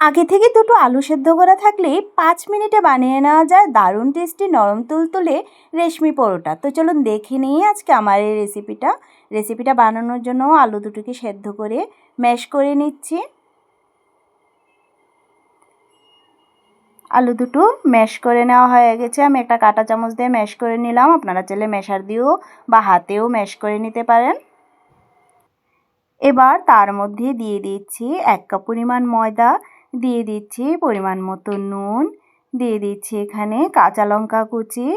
আগে থেকে দুটো আলু সেদ্ধ করা থাকলে পাঁচ মিনিটে বানিয়ে নেওয়া যায় দারুণ টেস্টি নরম তুলতুলে রেশমি পরোটা। তো চলুন দেখে নিই আজকে আমার এই রেসিপিটা রেসিপিটা বানানোর জন্য আলু দুটোকে সেদ্ধ করে ম্যাশ করে নিচ্ছি। আলু দুটো ম্যাশ করে নেওয়া হয়ে গেছে। আমি একটা কাঁটা চামচ দিয়ে ম্যাশ করে নিলাম। আপনারা চাইলে ম্যাশার দিয়েও বা হাতেও ম্যাশ করে নিতে পারেন। এবার তার মধ্যে দিয়ে দিচ্ছি এক কাপ পরিমাণ ময়দা, দিয়ে দিচ্ছি পরিমাণ মতো নুন, দিয়ে দিচ্ছি এখানে কাঁচা লঙ্কা কুচি,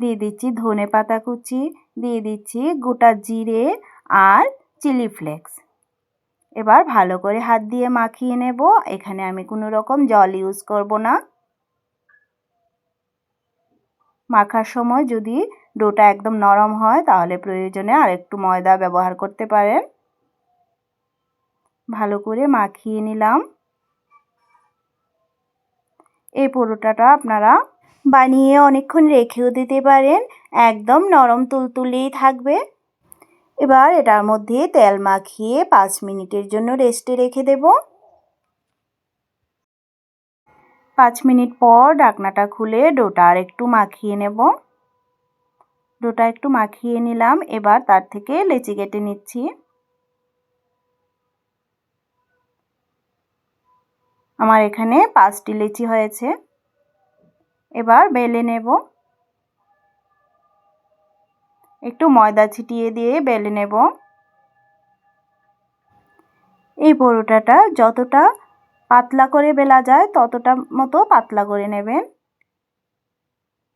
দিয়ে দিচ্ছি ধনে পাতা কুচি, দিয়ে দিচ্ছি গোটা জিরে আর চিলি ফ্লেক্স। এবার ভালো করে হাত দিয়ে মাখিয়ে নেব, এখানে আমি কোনো রকম জল ইউজ করব না। মাখার সময় যদি ডোটা একদম নরম হয়, তাহলে প্রয়োজনে আর একটু ময়দা ব্যবহার করতে পারেন। ভালো করে মাখিয়ে নিলাম। এই পরোটাটা আপনারা বানিয়ে অনেকক্ষণ রেখেও দিতে পারেন, একদম নরম তুলতুলেই থাকবে। এবার এটার মধ্যে তেল মাখিয়ে পাঁচ মিনিটের জন্য রেস্টে রেখে দেব। পাঁচ মিনিট পর ডাকনাটা খুলে ডোটা আর একটু মাখিয়ে নেব। ডোটা একটু মাখিয়ে নিলাম, এবার তার থেকে লেচি কেটে নিচ্ছি। আমার এখানে পাঁচটি লেচি হয়েছে। এবার বেলে নেব। একটু ময়দা ছিটিয়ে দিয়ে বেলে নেব। এই পরোটাটা যতটা পাতলা করে বেলা যায়, ততটা মতো পাতলা করে নেবেন।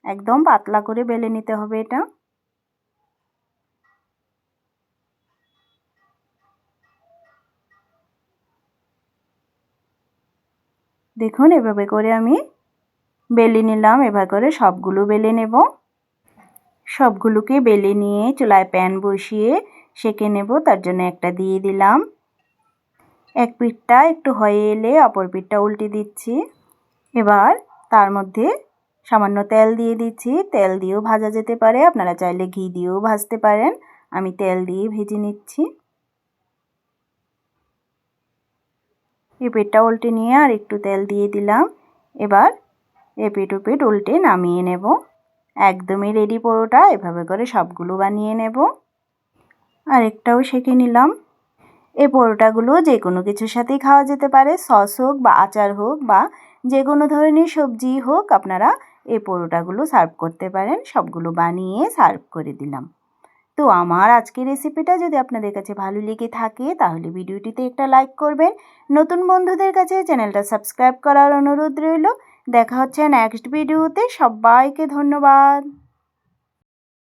একদম পাতলা করে বেলে নিতে হবে এটা। দেখুন, এভাবে করে আমি বেলে নিলাম। এভাবে করে সবগুলো বেলে নেব। সবগুলোকে বেলে নিয়ে চুলায় প্যান বসিয়ে সেঁকে নেব। তার জন্য একটা দিয়ে দিলাম। এক পিঠটা একটু হয়ে এলে অপর পিঠটা উল্টে দিচ্ছি। এবার তার মধ্যে সামান্য তেল দিয়ে দিচ্ছি। তেল দিয়েও ভাজা যেতে পারে। আপনারা চাইলে ঘি দিয়েও ভাজতে পারেন। আমি তেল দিয়ে ভেজে নিচ্ছি। পেঁপেটা উল্টে নিয়ে আর একটু তেল দিয়ে দিলাম। এবার এপিট ওপিট উল্টে নামিয়ে নেব। একদমই রেডি পরোটা, এভাবে করে সবগুলো বানিয়ে নেব। আর একটাও সেঁকে নিলাম। এই পরোটাগুলো যে কোনো কিছুর সাথেই খাওয়া যেতে পারে। সস হোক বা আচার হোক বা যে কোনো ধরনের সবজি হোক, আপনারা এই পরোটাগুলো সার্ভ করতে পারেন। সবগুলো বানিয়ে সার্ভ করে দিলাম। তো আমার আজকের রেসিপিটা যদি আপনাদের কাছে ভালো লেগে থাকে, তাহলে ভিডিওটিতে একটা লাইক করবেন। নতুন বন্ধুদের কাছে চ্যানেলটা সাবস্ক্রাইব করার অনুরোধ রইল। দেখা হচ্ছে নেক্সট ভিডিওতে সবাইকে ধন্যবাদ।